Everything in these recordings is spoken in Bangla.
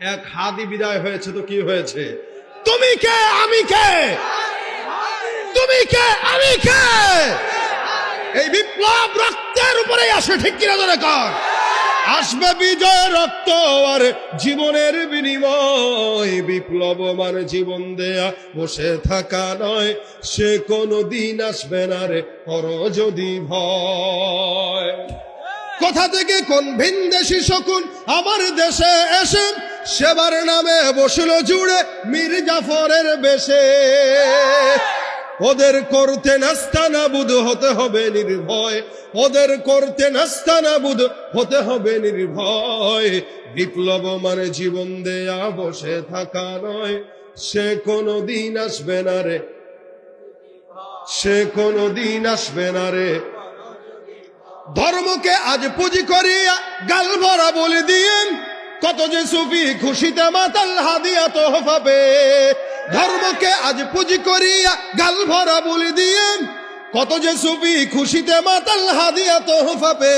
এক হাদি বিদায় হয়েছে তো কি হয়েছে? তুমি কে? আমি কে? তুমি কে? আমি কে? এই বিপ্লব রক্তের উপরে আসে, ঠিক কিনা ধরে কর আসবে বিজয় রক্ত আর জীবনের বিনিময়। বিপ্লব মানে জীবন দেয়া বসে থাকা নয়, সে কোনো দিন আসবে না রে কর যদি ভয়। কোথা থেকে কোন ভিন দেশি শকুন আমার দেশে এসে সেবার নামে বসল জুড়ে মীর জাফরের বেশে। ওদের করতে নাস্তানাবুদ হতে হবে নির্ভয়। ওদের করতে নাস্তানা বুধ হতে হবে নির্ভয়। বিপ্লব মানে জীবন দেয়া, বসে থাকা নয়। সে কোনো দিন আসবে না রে। সে কোনো দিন আসবে না রে। ধর্মকে আজ পুঁজি করিয়া গাল ভরা বলে দিয়ে কত যে সুফি খুশিতে মাতাল হাদিয়া তো পাবে ধর্মকে আজ পুঁজি করিয়া গাল ভরা বলে দিয়ে, কত যে সুফি খুশিতে মাতাল হাদিয়া তো পাবে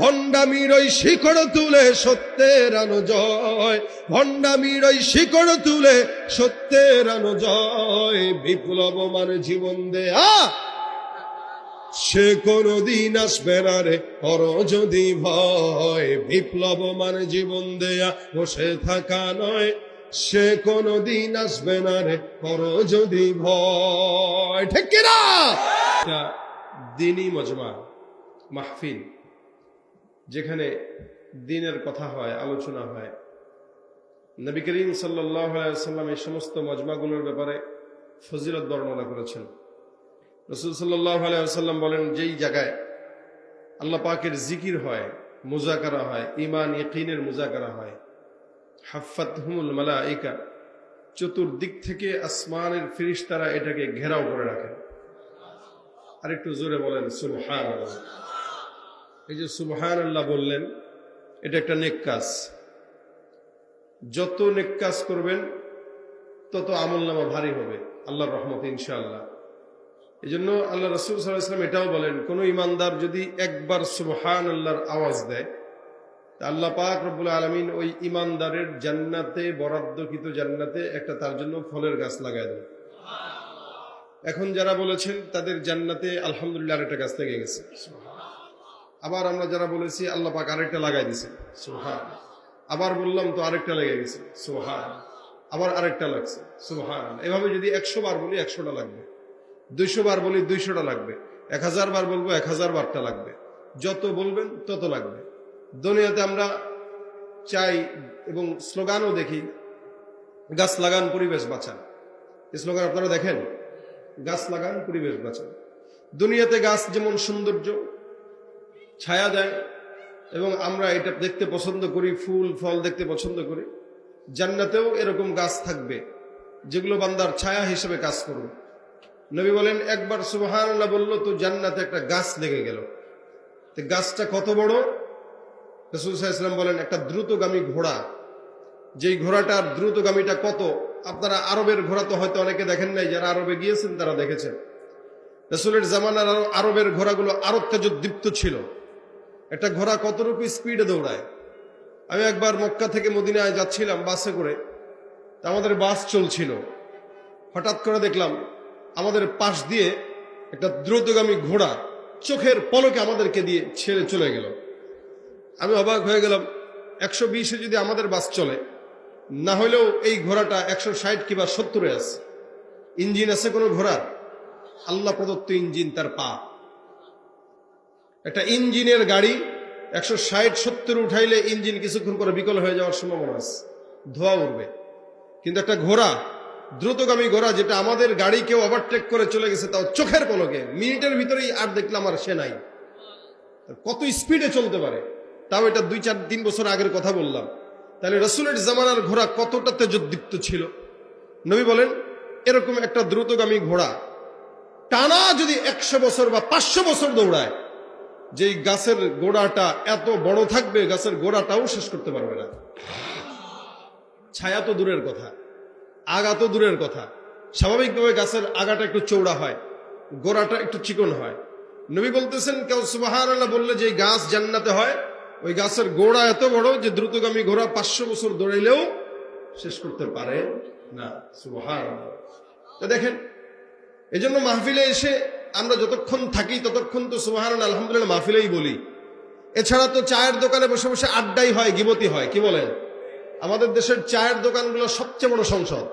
ভণ্ডামির ওই শিকড় তুলে সত্যের আনো জয়। ভণ্ডামির ওই শিকড় তুলে সত্যের আনো জয়। বিপ্লব মানে জীবন দেয়া সে কোনো দিন আসবে না রে। কর যদি ভয় বিপ্লব মানে জীবন দেয়া বসে থাকা নয়। সে কোনো দিন আসবে না রে। কর যদি ভয়। ঠিক দিনই মজমা, মাহফিল, যেখানে দিনের কথা হয়, আলোচনা হয়। নবী করিম সাল্লাম এই সমস্ত মজমাগুলোর ব্যাপারে ফজিলত বর্ণনা করেছেন। রসুল সাল্লাম বলেন, যেই জায়গায় আল্লাহ পাকের জিকির হয়, মুজাকারা হয় ইমান ইকিনের মুজাকারা হয়, হাফাত হুমুল মালা ইকা চতুর্দিক থেকে আসমানের ফিরিস্তারা এটাকে ঘেরাও করে রাখে। আরেকটু জোরে বলেন সুবহান এই যে সুবহান আল্লাহ বললেন, এটা একটা নেক কাজ। যত নেক কাজ করবেন, তত আমল নামা ভারী হবে। আল্লাহর রহমত ইনশাআল্লাহ। এই জন্য আল্লাহ রসুল সাল্লাহাম এটাও বলেন কোন ইমানদার যদি একবার সুবহান আল্লাহর আওয়াজ দেয় তা আল্লাহ পাক রব্বুল আলমিন ওই ইমানদারের জান্নাতে বরাদ্দকৃত জান্নাতে একটা তার জন্য ফলের গাছ লাগায় দেন। এখন যারা বলেছেন তাদের জান্নাতে আলহামদুলিল্লাহ আরেকটা গাছ থেকে গেছে। আবার আমরা যারা বলেছি আল্লাহ পাক আরেকটা লাগাই দিছে সুহান আবার বললাম তো আরেকটা লেগে গেছে। সুহান আবার আরেকটা লাগছে। সুহান এভাবে যদি একশো বার বলি একশোটা লাগবে। দুইশো বার বলি দুইশোটা লাগবে। এক হাজার বার বলব, এক হাজার বারটা লাগবে। যত বলবেন, তত লাগবে। দুনিয়াতে আমরা চাই এবং স্লোগানও দেখি, গাছ লাগান, পরিবেশ বাঁচান। স্লোগান আপনারা দেখেন? গাছ লাগান, পরিবেশ বাঁচান। দুনিয়াতে গাছ যেমন সৌন্দর্য, ছায়া দেয়, এবং আমরা এটা দেখতে পছন্দ করি, ফুল, ফল দেখতে পছন্দ করি। জান্নাতেও এরকম গাছ থাকবে, যেগুলো বান্দার ছায়া হিসেবে কাজ করবে। নবী বলেন, একবার সুবাহান বলল তো জান্নাতে একটা গাছ লেগে গেল। তো গাছটা কত বড়? রসুল সাল্লাম বলেন, একটা দ্রুতগামী ঘোড়া। যেই ঘোড়াটার দ্রুতগামীটা কত? আপনারা আরবের ঘোড়া তো হয়তো অনেকে দেখেন নাই, যারা আরবে গিয়েছেন তারা দেখেছেন। রসুলের জামানার আরও, আরবের ঘোড়াগুলো আরও তেজোদ্দীপ্ত ছিল। একটা ঘোড়া কতটুকু স্পিডে দৌড়ায়? আমি একবার মক্কা থেকে মদিনায় যাচ্ছিলাম বাসে করে। আমাদের বাস চলছিল। হঠাৎ করে দেখলাম আমাদের পাশ দিয়ে একটা দ্রুতগামী ঘোড়া চোখের পলকে আমাদেরকে দিয়ে ছেড়ে চলে গেল। আমি অবাক হয়ে গেলাম, একশো বিশে যদি আমাদের বাস চলে, না হলেও এই ঘোড়াটা একশো ষাট কিংবা সত্তরে আছে। ইঞ্জিন আছে কোনো ঘোড়ার? আল্লাহ প্রদত্ত ইঞ্জিন তার পা। একটা ইঞ্জিনের গাড়ি একশো ষাট সত্তর উঠাইলে ইঞ্জিন কিছুক্ষণ পরে বিকল হয়ে যাওয়ার সম্ভাবনা আছে, ধোয়া উঠবে। কিন্তু একটা ঘোড়া দ্রুতগামী ঘোড়া যেটা আমাদের গাড়ি কেউ ওভারটেক করে চলে গেছে, তাও চোখের পলকে। মিনিটের ভিতরেই আর দেখলাম আর সে নাই। কত স্পিডে চলতে পারে। তাও এটা দুই চার তিন বছর আগের কথা বললাম। তাহলে রসুলের জামানার ঘোড়া কতটা তেজোদ্দীপ্ত ছিল? নবী বলেন, এরকম একটা দ্রুতগামী ঘোড়া টানা যদি একশো বছর বা পাঁচশো বছর দৌড়ায়, যেই গাছের গোড়াটা এত বড় থাকবে, গাছের গোড়াটাও শেষ করতে পারবে না। ছায়া তো দূরের কথা। আগা তো দূরের কথা। স্বাভাবিকভাবে গাছের আগাটা একটু চৌড়া হয়, গোড়াটা একটু চিকন হয়। নবী বলতেছেন, কেউ সুবাহান বললে যে গাছ জান্নাতে হয়, ওই গাছের গোড়া এত বড় যে দ্রুতগামী ঘোড়া পাঁচশো বছর দৌড়াইলেও শেষ করতে পারে না। সুবহান দেখেন এই জন্য মাহফিলে এসে আমরা যতক্ষণ থাকি, ততক্ষণ তো সুবহান আলহামদুলিল্লাহ মাহফিলেই বলি। এছাড়া তো চায়ের দোকানে বসে বসে আড্ডাই হয়, গিবতি হয়, কি বলেন? আমাদের দেশের চায়ের দোকানগুলো সবচেয়ে বড় সংসদ।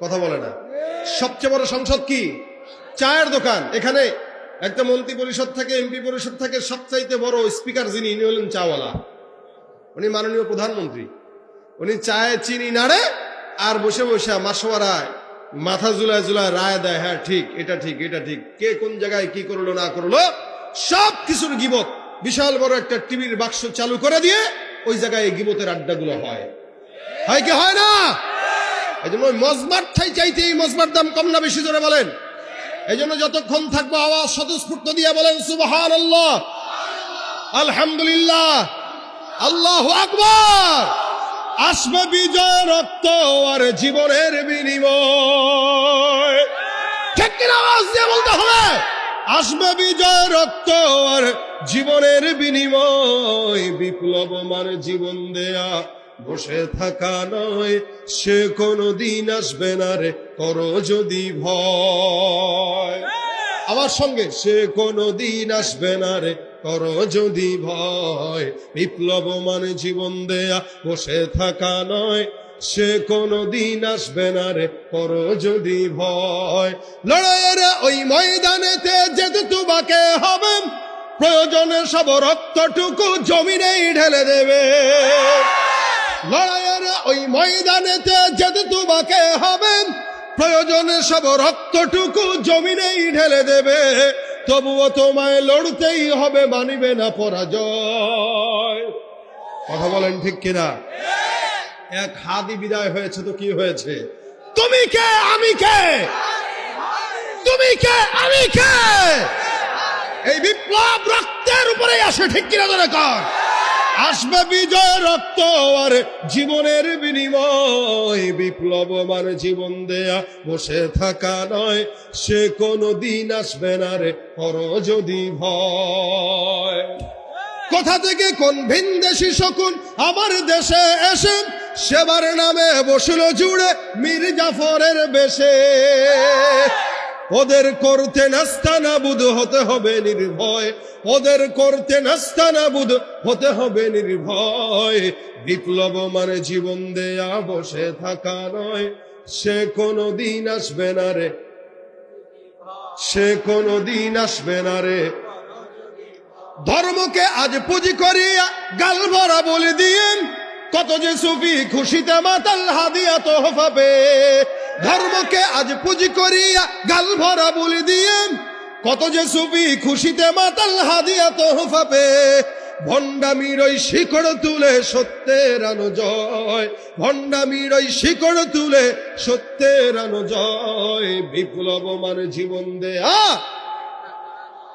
কথা বলে না। সবচেয়ে বড় সংসদ কি? চায়ের দোকান। এখানে একটা মন্ত্রী পরিষদ থাকে, এমপি পরিষদ থাকে, সবচাইতে বড় স্পিকার যিনি, ইনি হলেন চাওয়ালা। উনি মাননীয় প্রধানমন্ত্রী। উনি চায়ে চিনি নাড়ে আর বসে বসে মাসোয়ারায় মাথা জুলায় জুলায় রায় দেয় হ্যাঁ ঠিক, এটা ঠিক এটা ঠিক। কে কোন জায়গায় কি করল, না করল সব কিছুর গিবত। বিশাল বড় একটা টিভির বাক্স চালু করে দিয়ে ওই জায়গায় এই গিবতের আড্ডাগুলো হয়। হয় কি হয় না? এই জন্য ওই মজমার ঠাই চাইতে এই মজমার দাম কম না বেশি জোরে বলেন। এই জন্য যতক্ষণ থাকব আওয়াজ স্বতঃস্ফূর্ত দিয়ে বলেন সুবাহান আল্লাহ আলহামদুলিল্লাহ। আল্লাহ আকবর। আসবে বিজয় রক্ত আর জীবনের বিনিময়। ঠিক কিনা আওয়াজ দিয়ে বলতে হবে? আসবে বিজয় রক্ত আর জীবনের বিনিময় বিপ্লব মান জীবন দেয়া। বসে থাকা নয়, সে কোনো দিন আসবে না রে, করো যদি ভয়। আমার সঙ্গে, সে কোনো দিন আসবে না রে, করো যদি ভয়। বিপ্লব মানে জীবন দেয়া, বসে থাকা নয় সে কোনো দিন আসবে না রে, করো যদি ভয়। লড়াইয়ের ওই ময়দানেতে যেতে তোমাকে হবে, প্রয়োজনে সব রক্তটুকু জমিনেই ঢেলে দেবে। লড়াইয়ের ওই ময়দানেতে যেতে তোমাকে হবে, প্রয়োজনে সব রক্তটুকু জমিনেই ঢেলে দেবে। তবুও তোমায় লড়তেই হবে, মানিবে না পরাজয়। কথা বলেন ঠিক কিনা? এক হাদি বিদায় হয়েছে তো কি হয়েছে? তুমি কে? আমি কে? তুমি কে? আমি কে? এই বিপ্লব রক্তের উপরে আসে, ঠিক কিনা ধরে কর। আসবে বিজয় রক্ত আর জীবনের বিনিময়। বিপ্লব মানে জীবন দেয়া বসে থাকা নয়, সে কোনো দিন আসবে না রে কর যদি ভয়। কোথা থেকে কোন ভিনদেশি শকুন আমার দেশে এসে সেবার নামে বসল জুড়ে মীর জাফরের বেশে। ওদের করতে নাস্তানাবুদ হতে হবে নির্ভয়। ওদের করতে নাস্তানাবুদ হতে হবে নির্ভয়। বিপ্লব মানে জীবন দেয়া, বসে থাকা নয়। সে কোনো দিন আসবে না রে। সে কোনো দিন আসবে না রে। ধর্মকে আজ পুঁজি করিয়া গাল ভরা বলে দিয়েন। কত যে সুফি খুশিতে মাতাল হাদিয়া তোহফা ধর্মকে আজ পুঁজি করিয়া গাল ভরা বলে দিয়েন। কত যে সুফি খুশিতে মাতাল হাদিয়া তোহফা ভণ্ডামির ওই শিকড় তুলে সত্যের আনো জয় ভণ্ডামির ওই শিকড় তুলে সত্যের আনো জয় বিপ্লব মানে জীবন দেয়া।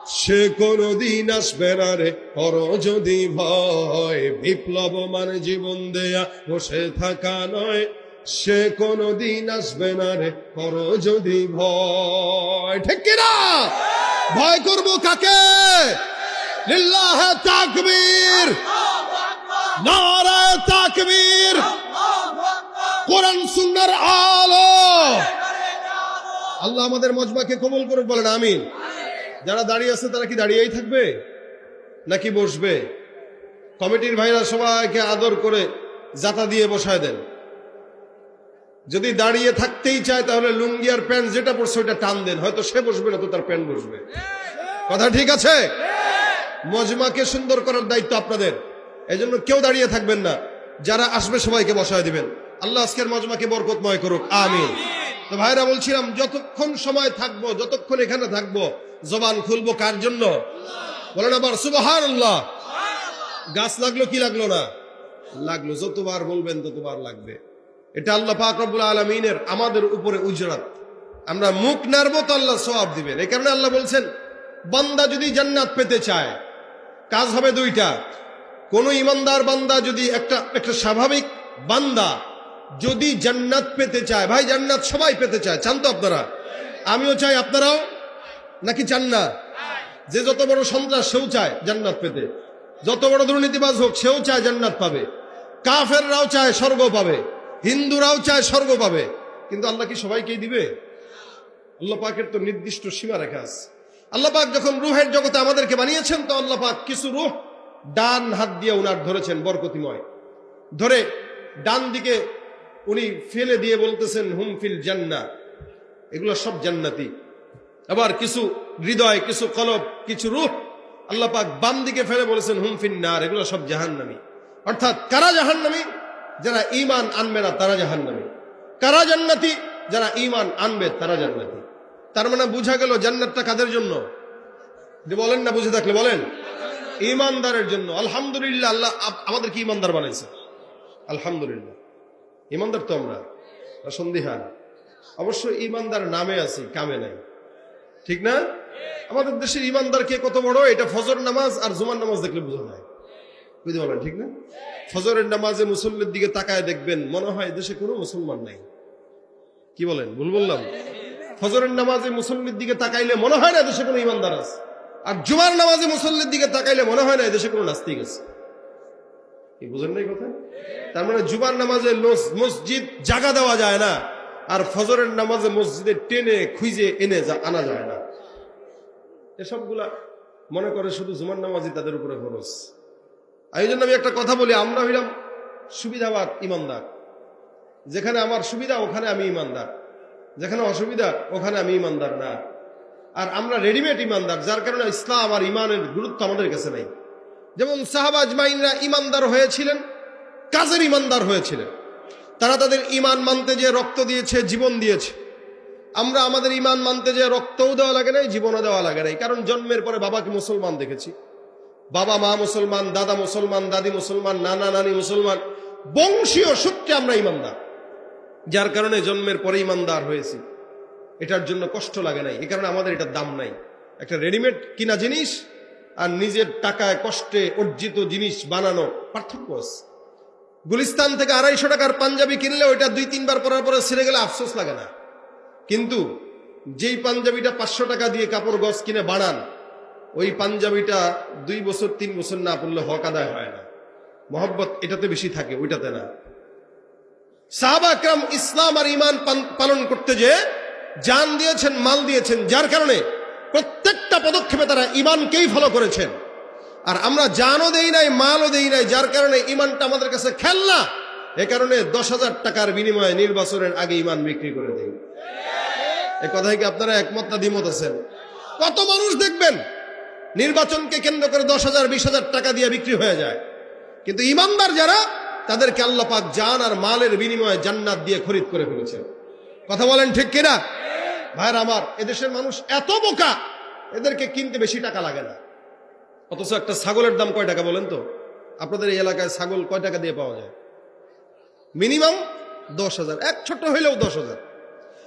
সে কোনো দিন আসবে না রে, কর যদি ভয় বিপ্লব মানে জীবন দেয়া বসে থাকা নয়। সে কোনো দিন আসবে না রে, কর যদি ভয়। ঠিক কিনা ভয় করব কাকে? লিল্লাহ তাকবীর। নারায় তাকবীর। কোরআন সুন্নার আলো। আল্লাহ আমাদের মজমাকে কবুল করুক, বলেন আমিন। যারা দাঁড়িয়ে আছে, তারা কি দাঁড়িয়েই থাকবে? নাকি বসবে? কমিটির ভাইরা সবাইকে আদর করে জাতা দিয়ে বসায় দেন। যদি দাঁড়িয়ে থাকতেই চায়, তাহলে লুঙ্গি আর প্যান্ট যেটা পড়ছে ওইটা টান দেন। হয়তো সে বসবে না, তো তার প্যান্ট বসবে। কথা ঠিক আছে? মজমাকে সুন্দর করার দায়িত্ব আপনাদের। এই জন্য কেউ দাঁড়িয়ে থাকবেন না। যারা আসবে, সবাইকে বসায় দিবেন। আল্লাহ আজকের মজমাকে বরকতময় করুক। আমি তো ভাইরা, বলছিলাম, যতক্ষণ সময় থাকব, যতক্ষণ এখানে থাকব জবান খুলবো কার জন্য? বলেন আবার সুবাহান আল্লাহ গাছ লাগল কি লাগল না? লাগল, যতবার বলবেন ততবার লাগবে। এটা আল্লাহ পাক রব্বুল আলমিনের আমাদের উপরে উজরাত। আমরা মুখ নাড়বো তো আল্লাহ সওয়াব দিবেন। এই কারণে আল্লাহ বলছেন, বান্দা যদি জান্নাত পেতে চায়, কাজ হবে দুইটা। কোন ইমানদার বান্দা যদি একটা একটা স্বাভাবিক বান্দা যদি জান্নাত পেতে চায়, ভাই জান্নাত সবাই পেতে চায়, চান তো আপনারা? আমিও চাই আপনারাও নাকি চান না যে যত বড় সন্ত্রাস, সেও চায় জান্নাত পেতে। যত বড় দুর্নীতিবাজ হোক, সেও চায় জান্নাত পাবে। কাফেররাও চায় স্বর্গ পাবে। হিন্দুরাও চায় স্বর্গ পাবে। কিন্তু আল্লাহ কি সবাইকেই দিবে? আল্লাহ পাকের তো নির্দিষ্ট সীমা রেখা আছে। আল্লাহ পাক যখন রুহের জগতে আমাদেরকে বানিয়েছেন, তো আল্লাহ পাক কিছু রুহ ডান হাত দিয়ে উনার ধরেছেন, বরকতিময়। ধরে ডান দিকে উনি ফেলে দিয়ে বলতেছেন, হুম ফিল জান্না এগুলো সব জান্নাতি। আবার কিছু হৃদয়, কিছু কলব, কিছু রূপ আল্লাহ পাক বাম দিকে ফেলে বলেছেন, হুম ফিন নার এগুলো সব জাহান্নামি। অর্থাৎ কারা জাহান্নামি? যারা ঈমান আনবে না, তারা জাহান্নামি। কারা জান্নাতি? যারা ঈমান আনবে, তারা জান্নাতি। তার মানে বুঝা গেল জান্নাতটা কাদের জন্য? যে বলেন না, বুঝে থাকলে বলেন। ইমানদারের জন্য। আলহামদুলিল্লাহ, আল্লাহ আপ- আমাদেরকে ইমানদার বানাইছে? আলহামদুলিল্লাহ। ইমানদার তো আমরা। সন্দিহান। অবশ্য ইমানদার নামে আছি, কামে নাই। ঠিক না? আমাদের দেশের ইমানদার কে কত বড়? এটা ফজর নামাজ আর জুমার নামাজ দেখলে বোঝা যায়। বুঝতে পারলেন, ঠিক না? ফজরের নামাজে মুসল্লির দিকে তাকায় দেখবেন, মনে হয় দেশে কোনো মুসলমান নাই। কি বলেন? ভুল বললাম? ফজরের নামাজে মুসল্লির দিকে তাকাইলে মনে হয় না দেশে কোনো ইমানদার আছে। আর জুমার নামাজে মুসল্লির দিকে তাকাইলে মনে হয় না দেশে কোনো নাস্তিক আছে। বুঝেন নাই কথা? তার মানে জুমার নামাজে মসজিদ জাগা দেওয়া যায় না। আর ফজরের নামাজে মসজিদে টেনে খুঁজে এনে যা আনা যায় না। এসবগুলা মনে করে শুধু জুমার নামাজই তাদের উপরে খরচ আর এই জন্য আমি একটা কথা বলি, আমরা হইলাম সুবিধাবাদ ইমানদার। যেখানে আমার সুবিধা, ওখানে আমি ইমানদার। যেখানে অসুবিধা, ওখানে আমি ইমানদার না। আর আমরা রেডিমেড ইমানদার, যার কারণে ইসলাম আর ইমানের গুরুত্ব আমাদের কাছে নেই। যেমন সাহাবাজ মাইনরা ইমানদার হয়েছিলেন, কাজের ইমানদার হয়েছিলেন। তারা তাদের ইমান মানতে যে রক্ত দিয়েছে, জীবন দিয়েছে। আমরা আমাদের ইমান মানতে যে রক্তও দেওয়া লাগে নাই, জীবনও দেওয়া লাগে নাই। কারণ জন্মের পরে বাবাকে মুসলমান দেখেছি। বাবা, মা মুসলমান, দাদা মুসলমান, দাদি মুসলমান, নানা, নানি মুসলমান, বংশীয় সূত্রে আমরা ইমানদার যার কারণে জন্মের পরে ইমানদার হয়েছি। এটার জন্য কষ্ট লাগে নাই। এ কারণে আমাদের এটার দাম নাই। একটা রেডিমেড কিনা জিনিস আর নিজের টাকায় কষ্টে অর্জিত জিনিস বানানো পার্থক্য আছে। গুলিস্তান থেকে আড়াইশো টাকার পাঞ্জাবি কিনলে ওইটা দুই, তিনবার পরার পরে ছেড়ে গেলে আফসোস লাগে না। কিন্তু যেই পাঞ্জাবিটা পাঁচশো টাকা দিয়ে কাপড় গছ কিনে বানান, ওই পাঞ্জাবিটা দুই বছর, তিন বছর না পড়লে হক আদায় হয় না। মহব্বত এটাতে বেশি থাকে, ওইটাতে না। সাহাবা আকরাম ইসলাম আর ইমান পালন করতে যে জান দিয়েছেন, মাল দিয়েছেন, যার কারণে প্রত্যেকটা পদক্ষেপে তারা ইমানকেই ফলো করেছেন। আর আমরা জানও দেই নাই, মালও দেই নাই, যার কারণে ইমানটা আমাদের কাছে খেলনা। এ কারণে দশ হাজার টাকার বিনিময়ে নির্বাচনের আগে ইমান বিক্রি করে দেই এ কথায় কি আপনারা একমত না দ্বিমত আছেন? কত মানুষ দেখবেন নির্বাচনকে কেন্দ্র করে দশ হাজার, বিশ হাজার টাকা দিয়ে বিক্রি হয়ে যায়। কিন্তু ইমানদার যারা, তাদেরকে আল্লাহ পাক জান আর মালের বিনিময়ে জান্নাত দিয়ে খরিদ করে ফেলেছে কথা বলেন ঠিক কিনা? ভাইয়ের আমার, এদেশের মানুষ এত বোকা, এদেরকে কিনতে বেশি টাকা লাগে না। অথচ একটা ছাগলের দাম কয় টাকা বলেন তো? আপনাদের এই এলাকায় ছাগল কয় টাকা দিয়ে পাওয়া যায়? মিনিমাম দশ হাজার। এক ছোট্ট হইলেও দশ হাজার।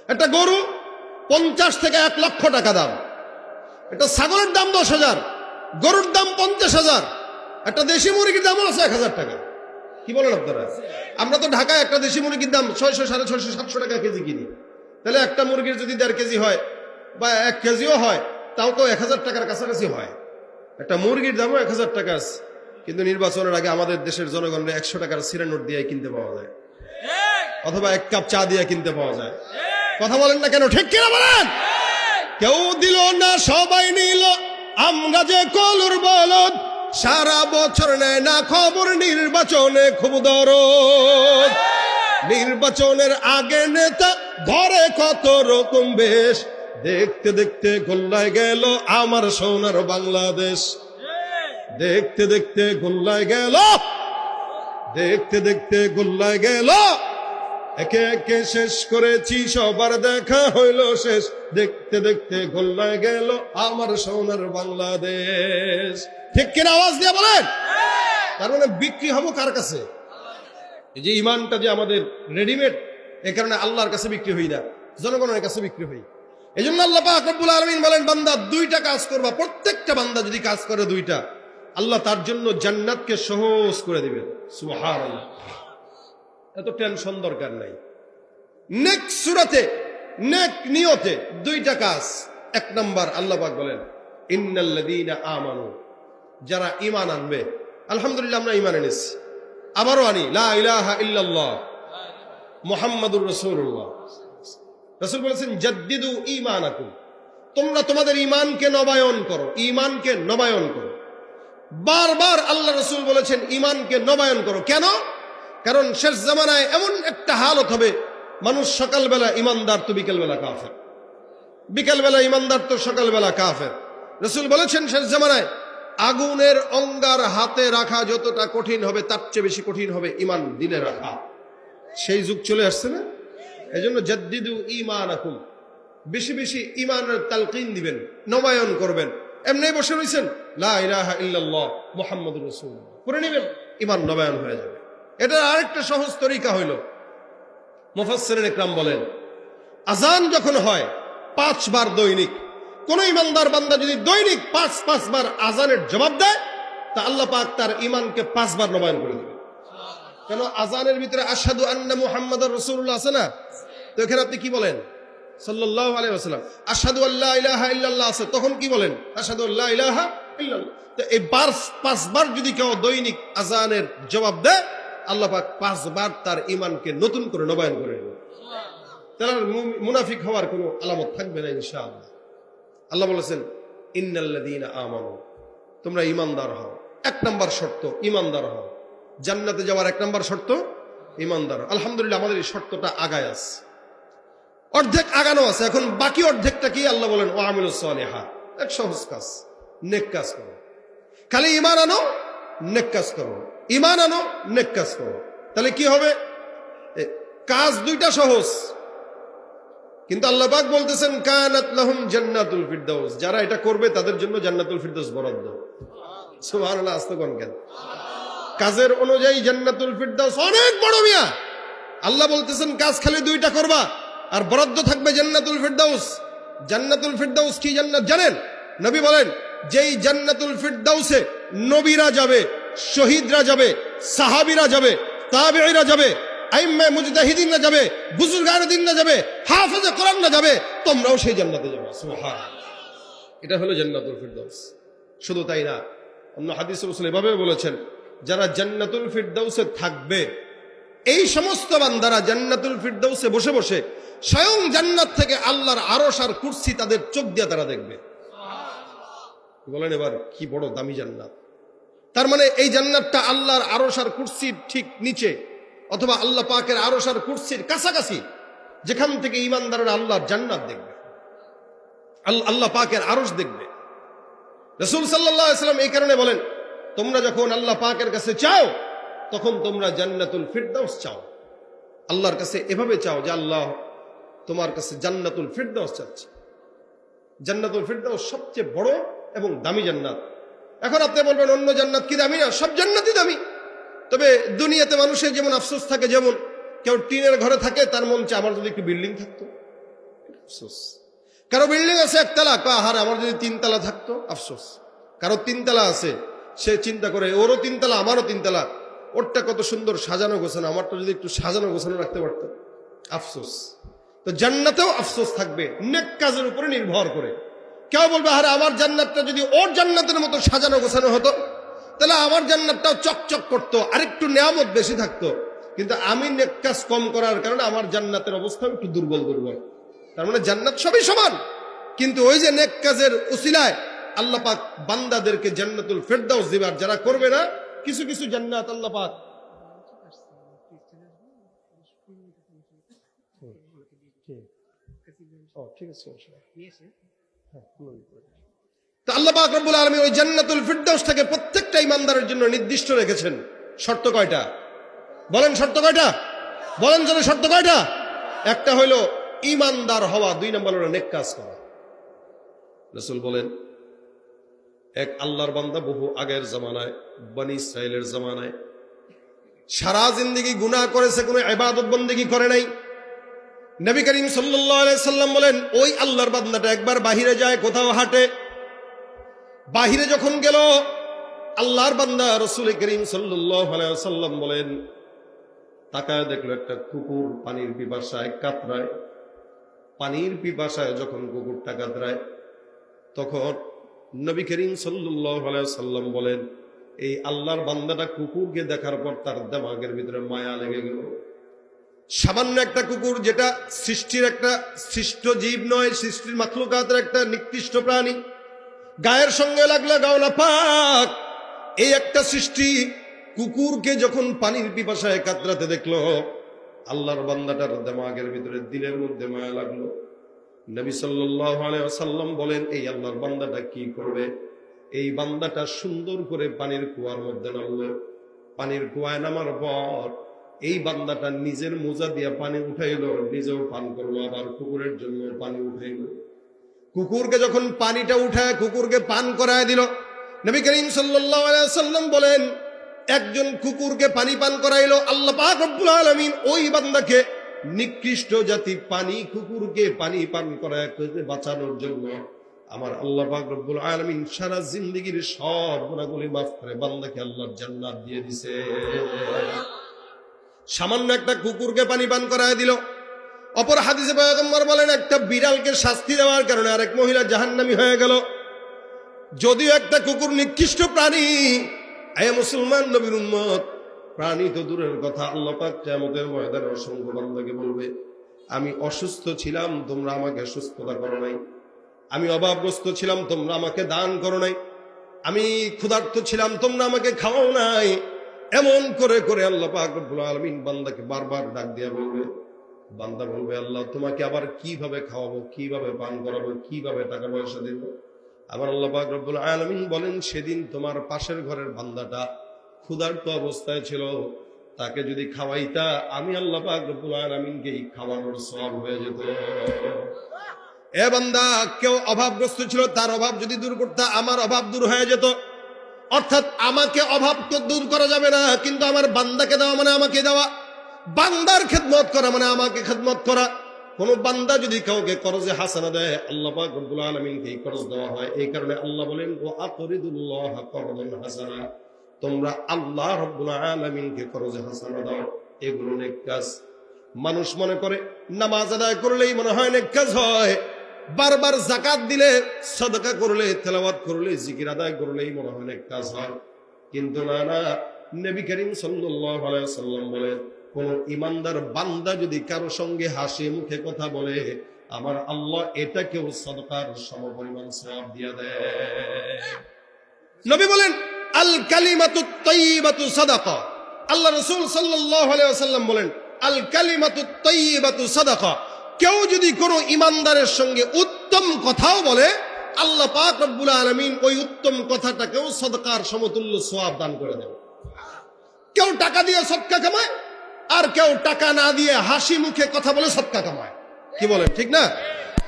একটা গরু পঞ্চাশ থেকে এক লক্ষ টাকা দাম। একটা ছাগলের দাম দশ হাজার, গরুর দাম পঞ্চাশ হাজার, একটা দেশি মুরগির দামও আছে এক হাজার টাকা। কি বলেন আপনারা? আমরা তো ঢাকায় একটা দেশি মুরগির দাম ছয়শো, সাড়ে ছয়শো, সাতশো টাকা কেজি কিনি। তাহলে একটা মুরগির যদি দেড় কেজি হয় বা এক কেজিও হয়, তাও তো এক হাজার টাকার কাছাকাছি হয়। একটা মুরগির দামও এক হাজার টাকা আছে। কিন্তু নির্বাচনের আগে আমাদের দেশের জনগণরা একশো টাকার সিরা নোট দিয়ে কিনতে পাওয়া যায়। অথবা এক কাপ চা দিয়ে কিনতে পাওয়া যায়। কথা বলেন না কেন? ঠিক কিনা বলেন? কেউ দিল না, সবাই নিল। আমরা যে কলুর বলদ, সারা বছর নেয় না খবর। নির্বাচনে খুব দরদ। নির্বাচনের আগে নেতা ধরে কত রকম বেশ। দেখতে দেখতে গোল্লায় গেল আমার সোনার বাংলাদেশ। দেখতে দেখতে গোল্লায় গেল। দেখতে দেখতে গোল্লায় গেল। একে একে শেষ করেছি, সবার দেখা হইল শেষ। দেখতে দেখতে গোল্লায় গেল আমার সোনার বাংলাদেশ। ঠিক কিনা আওয়াজ দিয়ে বলেন? তার মানে বিক্রি হব কার কাছে? এই যে ইমানটা যে আমাদের রেডিমেড এ কারণে আল্লাহর কাছে বিক্রি হই না, জনগণের কাছে বিক্রি হই। এই জন্য আল্লাহ পাক রব্বুল আলমিন বলেন, বান্দা দুইটা কাজ করবা, প্রত্যেকটা বান্দা যদি কাজ করে দুইটা, আল্লাহ তার জন্য জান্নাতকে সহজ করে দিবেন। সুবহানাল্লাহ। এত টেনশন দরকার নাই। নেক সুরাতে, নেক নিয়তে দুইটা কাজ। এক নাম্বার আল্লাহ পাক বলেন, ইন্নাল্লাযীনা আমানু, যারা ঈমান আনবে। আলহামদুলিল্লাহ আমরা ইমান এনেছি। আবারও আনি, লা ইলাহা ইল্লাল্লাহ, মোহাম্মদুর রসুল্লাহ রসুল বলেছেন, জাদ্দিদু ইমানাকুম তোমরা তোমাদের ইমানকে নবায়ন করো ইমানকে নবায়ন করো। বারবার আল্লাহ রসুল বলেছেন ইমানকে নবায়ন করো। কেন? কারণ শেষ জামানায় এমন একটা হালত হবে, মানুষ সকালবেলা ইমানদার তো বিকেলবেলা কাফের। বিকেলবেলা ইমানদার তো সকালবেলা কাফের। রসুল বলেছেন, শেষ জামানায় আগুনের অঙ্গার হাতে রাখা যতটা কঠিন হবে, তার চেয়ে বেশি কঠিন হবে ইমান দিলে রাখা। সেই যুগ চলে আসছে না? এই জন্য জাদ্দিদু ইমান আকুম বেশি বেশি ইমানের তালকিন দিবেন, নবায়ন করবেন। এমনি বসে রয়েছেন লা ইলাহা ইল্লাল্লাহ মুহাম্মাদুর রাসূলুল্লাহ। করে নেবেন ইমান নবায়ন হয়ে যাবে। এটা আরেকটা সহজ তরিকা হইল। মুফাসসিরিন ইকরাম বলেন আজান যখন হয়, পাঁচবার দৈনিক। কোন ইমানদার বান্দা যদি দৈনিক পাঁচ পাঁচবার আজানের জবাব দেয়, তা আল্লাহ পাক তার ইমানকে পাঁচবার নবায়ন করে কেন আজানের ভিতরে আসাদু আন্না মুহাম্মদ রসুল্লাহ আছে না? তো এখানে আপনি কি বলেন? সাল্লাল্লাহু আলাইহি ওয়াসাল্লাম, আশহাদু আল্লা ইলাহা ইল্লাল্লাহ আছে, তখন কি বলেন? আশহাদু আল্লা ইলাহা ইল্লাল্লাহ। এই বার, পাঁচবার যদি কেউ দৈনিক আজানের জবাব দেয়, আল্লাহ পাঁচবার তার ইমানকে নতুন করে নবায়ন করে নেবে তার মুনাফিক হওয়ার কোনো আলামত থাকবে না ইনশাআল্লাহ। আল্লাহ বলেছেন, ইন্নাল্লাযীনা আমানু। তোমরা ইমানদার হও। এক নম্বর শর্ত ইমানদার হও। জান্নাতে যাওয়ার এক নম্বর শর্ত, ইমানদার। আলহামদুলিল্লাহ, আমাদের এই শর্তটা আগায় আছে। অর্ধেক আগানো আছে, এখন বাকি অর্ধেকটা কি? আল্লাহ বলেন, ও আমিল এক সহজ কাজ, নেক কাজ করো। খালি ইমান আনো, নেক কাজ করো। ইমান আনো, নেক কাজ করো। তাহলে কি হবে? কাজ দুইটা সহজ। কিন্তু আল্লাহ পাক বলতেছেন, কানাত জান্নাতুল ফিরদাউস। যারা এটা করবে, তাদের জন্য জান্নাতুল ফিরদাউস বরাদ্দ। সুবহানাল্লাহ, আস্তে কেন? কাজের অনুযায়ী জান্নাতুল ফিরদাউস অনেক বড় মিয়া। আল্লাহ বলতেছেন, কাজ খালি দুইটা করবা, আর বরাদ্দ থাকবে জান্নাতুল ফিরদাউস। জান্নাতুল ফিরদাউস কি জান্নাত জানেন? নবী বলেন, যেই জান্নাতুল ফিরদাউসে নবীরা যাবে, শহীদরা যাবে, সাহাবীরা যাবে, তাবেঈরা যাবে, আইম্মে মুজতাহিদিনরা যাবে, বুজুর্গানদিনরা যাবে, হাফেজে কোরআনরা যাবে, তোমরাও সেই জান্নাতে যাবে। এটা হলো জান্নাতুল ফিরদাউস। শুধু তাই না, অন্য হাদিস রসুল এভাবে বলেছেন যারা জান্নাতুল ফিরদাউসে থাকবে, এই সমস্ত বান্দারা জান্নাতুল ফিরদাউসে বসে বসে স্বয়ং জান্নাত থেকে আল্লাহর আরশ আর কুরসি তাদের চোখ দিয়ে তারা দেখবে। বলেন এবার কি বড় দামি জান্নাত। তার মানে এই জান্নাতটা আল্লাহর আরশ আর কুরসির ঠিক নিচে অথবা আল্লাহ পাকের আরশ আর কুরসির কাছাকাছি, যেখান থেকে ইমানদাররা আল্লাহর জান্নাত দেখবে, আল্লাহ পাকের আরশ দেখবে। রসুল সাল্লাম এই কারণে বলেন তোমরা যখন আল্লাহ পাকের কাছে চাও, তখন তোমরা জান্নাতুল ফিরদাউস চাও। আল্লাহর কাছে এভাবে চাও যে আল্লাহ তোমার কাছে জান্নাতুল ফিরদাউস চাচ্ছে। জান্নাতুল ফিরদাউস সবচেয়ে বড় এবং দামি জান্নাত। এখন আপনি বলবেন, অন্য জান্নাত কি দামি না? সব জান্নাতই দামি। তবে দুনিয়াতে মানুষের যেমন আফসোস থাকে, যেমন কেউ টিনের ঘরে থাকে, তার মন চায় আমার যদি একটু বিল্ডিং থাকতো। আফসোস। কারও বিল্ডিং আছে একতলা কাহার আমার যদি তিনতলা থাকতো, আফসোস। কারও তিনতলা আছে সে চিন্তা করে, ওরও তিনতলা আমারও তিনতলা ওরটা কত সুন্দর সাজানো গোছানো, আমারটা যদি একটু সাজানো গোছানো রাখতে পারতো। আফসোস। তো জান্নাতেও আফসোস থাকবে, নেক কাজের উপরে নির্ভর করে। কেউ বলবে, আরে, আমার জান্নাতটা যদি ওর জান্নাতের মতো সাজানো গোছানো হতো, তাহলে আমার জান্নাতটাও চকচক করতো, আরেকটু নেয়ামত বেশি থাকতো। কিন্তু আমি নেক কাজ কম করার কারণে আমার জান্নাতের অবস্থা একটু দুর্বল দুর্বল। তার মানে জান্নাত সবই সমান। কিন্তু ওই যে নেক কাজের উসিলায় আল্লাহ পাক বান্দাদেরকে জান্নাতুল ফেরদাউস দিবার যারা করবে না, কিছু কিছু জান্নাত আল্লাহ পাক তো আল্লাহ পাক রব্বুল থেকে প্রত্যেকটা ইমানদারের জন্য নির্দিষ্ট রেখেছেন। শর্ত কয়টা? বলেন শর্ত কয়টা? বলেন যেন শর্ত কয়টা? একটা হইল ইমানদার হওয়া, দুই নম্বর হলো নেক কাজ করা। রসুল বলেন এক আল্লাহর বান্দা বহু আগের জামানায়, বনি ইসরায়েলের জামানায়। সারা জিন্দিগি গুনাহ করেছে, কোনো ইবাদত বন্দেগি করে নাই। নবী করিম সাল্লাম বলেন, ওই আল্লাহর বান্দাটা একবার বাহিরে যায়, কোথাও হাঁটে। বাহিরে যখন গেল, আল্লাহর বান্দা রসুল করিম সাল্লাম বলেন, তাকায় দেখল একটা কুকুর পানির পিপাসায় কাতরায়। পানির পিপাসায় যখন কুকুরটা কাতরায়, তখন নবী করিম সাল্লাম বলেন, এই আল্লাহর বান্দাটা কুকুরকে দেখার পর তার দেমাগের ভিতরে মায়া লেগে গেল। সামান্য একটা কুকুর যেটা সৃষ্টির একটা সৃষ্ট জীব নয়, সৃষ্টির মাতলুকাতের একটা নিকৃষ্ট প্রাণী। গায়ের সঙ্গে লাগলে গাওলা পাক। এই একটা সৃষ্টি কুকুরকে যখন পানির পিপাসায় কাতরাতে দেখল, আল্লাহর বান্দাটার দেমাগের ভিতরে দিলের মধ্যে মায়া লাগল। নবী সাল্লাম বলেন, এই আল্লাহর বান্দাটা কি করবে? এই বান্দাটা সুন্দর করে পানির কুয়ার মধ্যে নামলো পানির কুয়ায় নামার পর এই বান্দাটা নিজের মোজা দিয়ে পানি উঠাইলো, নিজেও পান করল, আবার কুকুরের জন্য পানি উঠাইলো। কুকুরকে যখন পানিটা উঠায়, কুকুরকে পান করায় দিল। নবী করিম সাল্লাম বলেন, একজন কুকুরকে পানি পান করাইলো, আল্লাহ আলামিন ওই বান্দাকে নিকৃষ্ট জাতি পানি, কুকুরকে পানি পান করায় বাঁচানোর জন্য আমার আল্লাহ রব্বুল আলামিন সারা জিন্দগির সব গুণাগুলি মাফ করে বান্দাকে আল্লাহর জান্নাত দিয়ে দিছে। সামান্য একটা কুকুরকে পানি পান করায় দিল। অপর হাদিসে পয়গম্বর বলেন, একটা বিড়ালকে শাস্তি দেওয়ার কারণে আরেক মহিলা জাহান্নামী হয়ে গেল। যদিও একটা কুকুর নিকৃষ্ট প্রাণী, এ মুসলমান নবীর উম্মত প্রাণী তো দূরের কথা, আল্লাহ পাক কিয়ামতের ময়দানে অসংখ্য বান্দাকে বলবে, আমি অসুস্থ ছিলাম, তোমরা আমাকে সুস্থতা করো নাই। আমি অভাবগ্রস্ত ছিলাম, তোমরা আমাকে দান করো নাই। আমি ক্ষুধার্ত ছিলাম, তোমরা আমাকে খাওয়াও নাই। এমন করে করে আল্লাহ পাক রব্বুল আলামিন বান্দাকে বারবার ডাক দিয়া বলবে, বান্দা বলবে, আল্লাহ, তোমাকে আবার কীভাবে খাওয়াবো, কীভাবে পান করাবো, কীভাবে টাকা পয়সা দেব? আবার আল্লাহ পাক রব্বুল আলামিন বলেন, সেদিন তোমার পাশের ঘরের বান্দাটা ক্ষুধার্ত অবস্থায় ছিল, তাকে যদি খাওয়াইতা, আমি আল্লাহ রব্বুল আলামিনকেই খাওয়ানোর সব হয়ে যেত। এ বান্দা, কেউ অভাবগ্রস্ত ছিল, তার অভাব যদি দূর করতে, আমার অভাব দূর হয়ে যেত। অর্থাৎ আমাকে অভাব তো দূর করা যাবে না, কিন্তু আমার বান্দাকে দেওয়া মানে আমাকে দেওয়া। বান্দার খেদমত করা মানে আমাকে খেদমত করা। কোন বান্দা যদি কাউকে করজে হাসানা দেয়, আল্লাহ পাক রব্বুল আলামিনকে এই করজ দেওয়া হয়। এই কারণে আল্লাহ বলেন ও আকরিদুল্লাহ হাসানা। তোমরা আল্লাহ রব্বুল করজে হাসানা দাও। এগুলো নেক কাজ মানুষ মনে করে, নামাজ আদায় করলেই মনে হয় নেক কাজ হয়। বারবার জাকাত দিলে, সদকা করলে, তেলাওয়াত করলে, জিকির আদায় করলেই মনে হয় অনেক কাজ হয়। কিন্তু না না, নবী করিম সাল্লাম বলেন, কোন ইমানদার বান্দা যদি কারও সঙ্গে হাসি মুখে কথা বলে, আমার আল্লাহ এটাকেও সদকার সমপরিমাণ সওয়াব দিয়া দেয় নবী বলেন আল কালিমাতু তাইয়িবাতু সাদাকা। আল্লাহ রাসূল ওয়াসাল্লাম বলেন, আল কালিমাতু তাইয়িবাতু সাদাকা। কেউ যদি কোনো ইমানদারের সঙ্গে উত্তম কথাও বলে, আল্লাহ পাক রব্বুল আলামিন ওই উত্তম কথাটাকেও সদকার সমতুল্য সোয়াব দান করে দেন। কেউ টাকা দিয়ে সৎকা কামায়, আর কেউ টাকা না দিয়ে হাসি মুখে কথা বলে সৎকা কামায়। কি বলেন ঠিক না?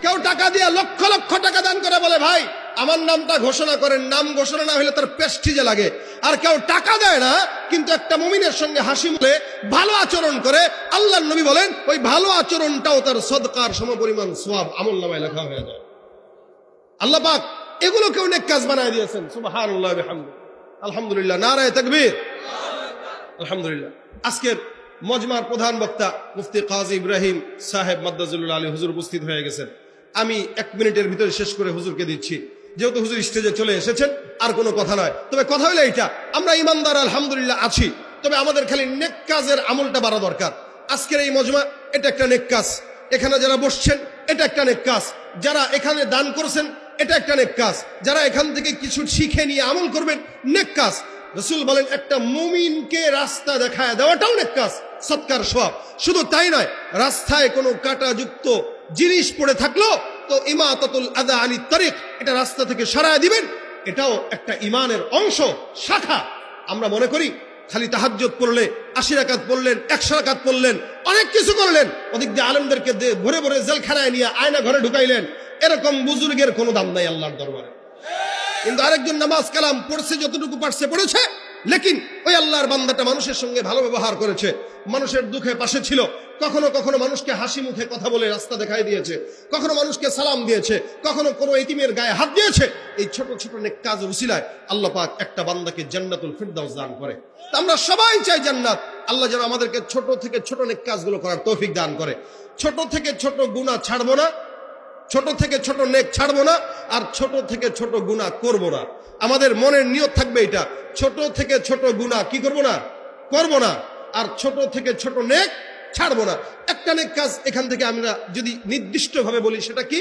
কেউ টাকা দিয়ে লক্ষ লক্ষ টাকা দান করে বলে, ভাই আমার নামটা ঘোষণা করেন, নাম ঘোষণা না হলে তার পেস্টিজে লাগে। আর কেউ টাকা দেয় না, কিন্তু একটা মুমিনের সঙ্গে হাসি মুখে ভালো আচরণ করে আল্লাহ নবী বলেন, ওই ভালো আচরণটাও তার সদকার সমপরিমাণ সোয়াব আমল নামায় লেখা হয়ে যায়। আল্লাহ পাক এগুলো কেউ নেক কাজ বানায় দিয়েছেন বিহামদি। আলহামদুলিল্লাহ, নারায়ে তাকবীর। আলহামদুলিল্লাহ। আজকের মজমার প্রধান বক্তা মুফতি কাজী ইব্রাহিম সাহেব মাদ্দাজুল্লাহ আলী হুজুর উপস্থিত হয়ে গেছেন। আমি এক মিনিটের ভিতরে শেষ করে হুজুরকে দিচ্ছি। যেহেতু হুজুর স্টেজে চলে এসেছেন, আর কোনো কথা নয়। তবে কথা হইলে এইটা, আমরা ইমানদার, আলহামদুলিল্লাহ আছি। তবে আমাদের খালি নেক কাজের আমলটা বাড়া দরকার। আজকের এই মজমা, এটা একটা নেক কাজ। এখানে যারা বসছেন, এটা একটা নেক কাজ। যারা এখানে দান করছেন, এটা একটা নেক কাজ। যারা এখান থেকে কিছু শিখে নিয়ে আমল করবেন, নেক কাজ। রসুল বলেন, একটা মুমিনকে রাস্তা দেখায় দেওয়াটাও নেক কাজ, সৎকার সব শুধু তাই নয়, রাস্তায় কোনো কাটাযুক্ত জিনিস পড়ে থাকল তো ইমাতাতুল আদা আলী তারিখ এটা রাস্তা থেকে সরায় দিবেন। এটাও একটা ইমানের অংশ, শাখা। আমরা মনে করি, খালি তাহাজ্জত পড়লে, আশি রাকাত পড়লেন, একশো রাকাত পড়লেন, অনেক কিছু করলেন। ওদিক দিয়ে আলমদেরকে ভরে ভরে জেলখানায় নিয়ে আয়না ঘরে ঢুকাইলেন। এরকম বুজুর্গের কোনো দাম নাই আল্লাহর দরবারে। কিন্তু আরেকজন নামাজ কালাম পড়ছে, যতটুকু পারছে পড়েছে। লেকিন ওই আল্লাহর বান্দাটা মানুষের সঙ্গে ভালো ব্যবহার করেছে। মানুষের দুঃখে পাশে ছিল। কখনো কখনো মানুষকে হাসি মুখে কথা বলে রাস্তা দেখাই দিয়েছে। কখনো মানুষকে সালাম দিয়েছে। কখনো কোনো এতিমের গায়ে হাত দিয়েছে। এই ছোট ছোট নেক কাজ উসিলায় আল্লাহ পাক একটা বান্দাকে জান্নাতুল ফিরদাউস দান করে। আমরা সবাই চাই জান্নাত। আল্লাহ যেন আমাদেরকে ছোট থেকে ছোট নেক কাজগুলো করার তৌফিক দান করে। ছোট থেকে ছোট গুনাহ ছাড়বো না। ছোট থেকে ছোট নেক ছাড়বো না, আর ছোট থেকে ছোট গুণা করব না। আমাদের মনের নিয়ত থাকবে এটা, ছোট থেকে ছোট গুণা কি করব না? করব না, আর ছোট থেকে ছোট নেক ছাড়বো না। একটা নেক কাজ এখান থেকে আমরা যদি নির্দিষ্টভাবে বলি, সেটা কি?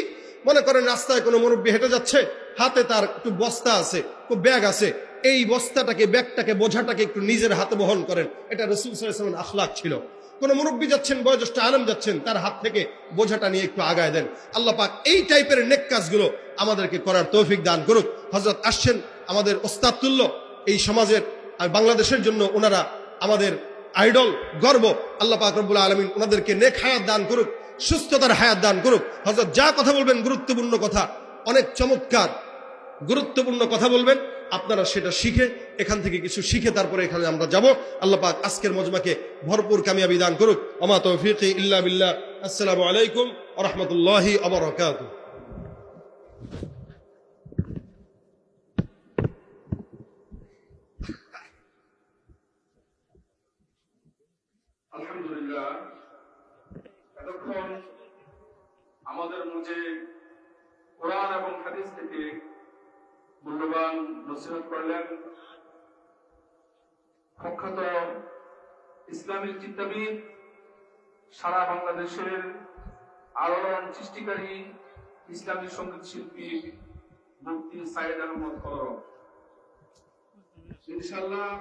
মনে করেন রাস্তায় কোনো মুরব্বী হেঁটে যাচ্ছে, হাতে তার একটু বস্তা আছে ব্যাগ আছে, এই বস্তাটাকে, ব্যাগটাকে, বোঝাটাকে একটু নিজের হাতে বহন করেন। এটা রসুল সাল্লামের আখলাক ছিল। কোন মুরব্বী যাচ্ছেন, বয়োজ্যেষ্ঠ আলম যাচ্ছেন, তার হাত থেকে বোঝাটা নিয়ে একটু আগায় দেন। আল্লাহ পাক এই টাইপের নেক কাজগুলো আমাদেরকে করার তৌফিক দান করুক। হজরত আসছেন আমাদের ওস্তাদ তুল্য, এই সমাজের আর বাংলাদেশের জন্য ওনারা আমাদের আইডল, গর্ব। আল্লাহ পাক রব্বুল আলমিন ওনাদেরকে নেক হায়াত দান করুক, সুস্থতার হায়াত দান করুক। হজরত যা কথা বলবেন গুরুত্বপূর্ণ কথা, অনেক চমৎকার গুরুত্বপূর্ণ কথা বলবেন, আপনারা সেটা শিখে এখান থেকে কিছু শিখে তারপরে এখানে আমরা যাব। আল্লাহ পাক আজকের মজমাকে ভরপুর কামিয়াবি দান করুক। আমা তৌফিক ইল্লা বিল্লাহ। আসসালামু আলাইকুম রাহমাতুল্লাহি এতক্ষণ আমাদের কোরআন এবং হাদিস থেকে মূল্যবান নসিহত করলেন। প্রখ্যাত ইসলামিক চিন্তাবিদ, সারা বাংলাদেশের আলোড়ন সৃষ্টিকারী ইসলামী সংগীত শিল্পী মুক্তি সাইদ আহমদ কর ইনশাল্লাহ